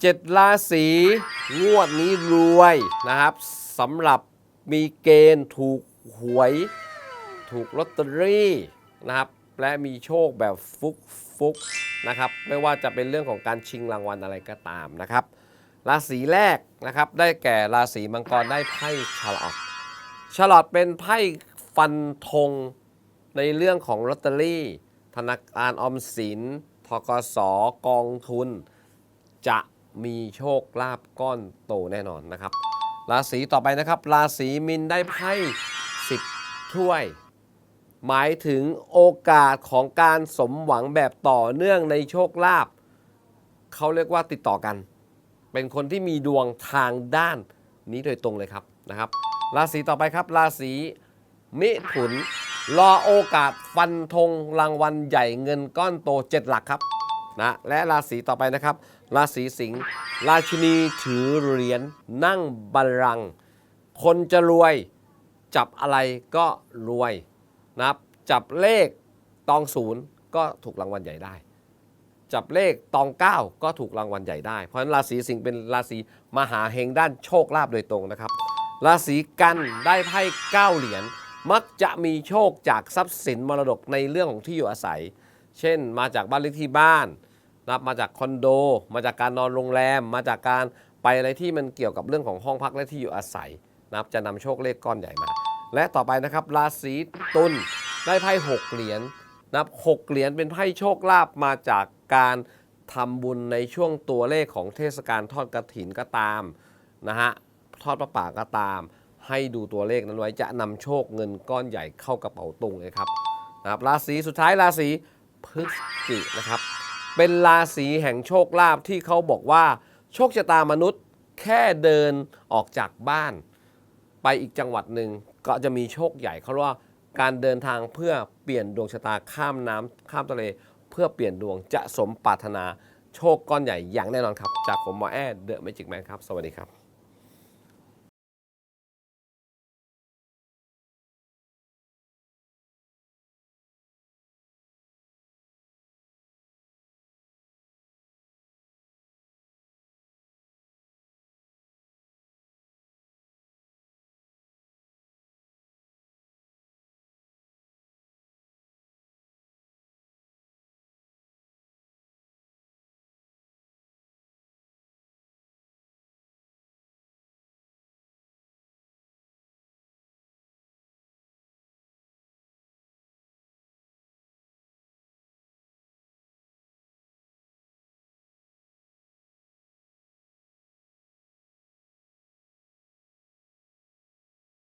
เจ็ดราศีงวดนี้รวยนะครับสำหรับมีเกณฑ์ถูกหวย ถูกลอตเตอรี่นะครับและมีโชคแบบฟุกฟุกนะครับไม่ว่าจะเป็นเรื่องของการชิงรางวัลอะไรก็ตามนะครับ ราศีแรกนะครับได้แก่ราศีมังกรได้ไพ่ฉลอดฉลอดเป็นไพ่ฟันธงในเรื่องของลอตเตอรี่ ธนาคารออมสินทกสกองทุนจะ มีโชคลาภก้อนโตแน่นอนนะครับ ราศีต่อไปนะครับ ราศีมินได้ไพ่10ถ้วย หมายถึงโอกาสของการสมหวังแบบต่อเนื่องในโชคลาภเขาเรียกว่าติดต่อกัน เป็นคนที่มีดวงทางด้านนี้โดยตรงเลยครับนะครับ ราศีต่อไปครับ ราศีมิถุนรอโอกาสฟันธงรางวัลใหญ่เงินก้อนโต 7 หลักครับนะและราศีต่อไปนะครับ ราศีสิงห์ราชินีถือเหรียญนั่งบัลลังก์คนจะรวยจับอะไรก็รวยนะครับจับเลขตองศูนย์ก็ถูกรางวัลใหญ่ได้ จับเลขตองเก้าก็ถูกรางวัลใหญ่ได้ เพราะฉะนั้นราศีสิงห์เป็นราศีมหาเฮงด้านโชคลาภโดยตรงนะครับ ราศีกันได้ไพ่เก้าเหรียญมักจะมีโชคจากทรัพย์สินมรดกในเรื่องของที่อยู่อาศัย เช่นมาจากบ้านเลขที่บ้าน นะครับมาจากคอนโด มาจากการนอนโรงแรม มาจากการไปอะไรที่มันเกี่ยวกับเรื่องของห้องพักและที่อยู่อาศัยนะครับจะนำโชคเลขก้อนใหญ่มา และต่อไปนะครับราศีตุลได้ไพ่หกเหรียญนะครับหกเหรียญเป็นไพ่โชคลาภมาจากการทำบุญในช่วงตัวเลขของเทศกาลทอดกระถินก็ตามนะฮะทอดประป่าก็ตาม ให้ดูตัวเลขนั้นไว้จะนำโชคเงินก้อนใหญ่เข้ากระเป๋าตุงเลยครับนะครับราศีสุดท้ายราศีพฤศจินะครับ เป็นราศีแห่งโชคลาภที่เขาบอกว่า โชคชะตามนุษย์แค่เดินออกจากบ้าน ไปอีกจังหวัดหนึ่งก็จะมีโชคใหญ่เขาเรียกว่าการเดินทางเพื่อเปลี่ยนดวงชะตาข้ามน้ำข้ามทะเล เพื่อเปลี่ยนดวงจะสมปรารถนาโชคก้อนใหญ่อย่างแน่นอนครับ จากผมหมอแอดเดอะแมจิกแมนครับ สวัสดีครับ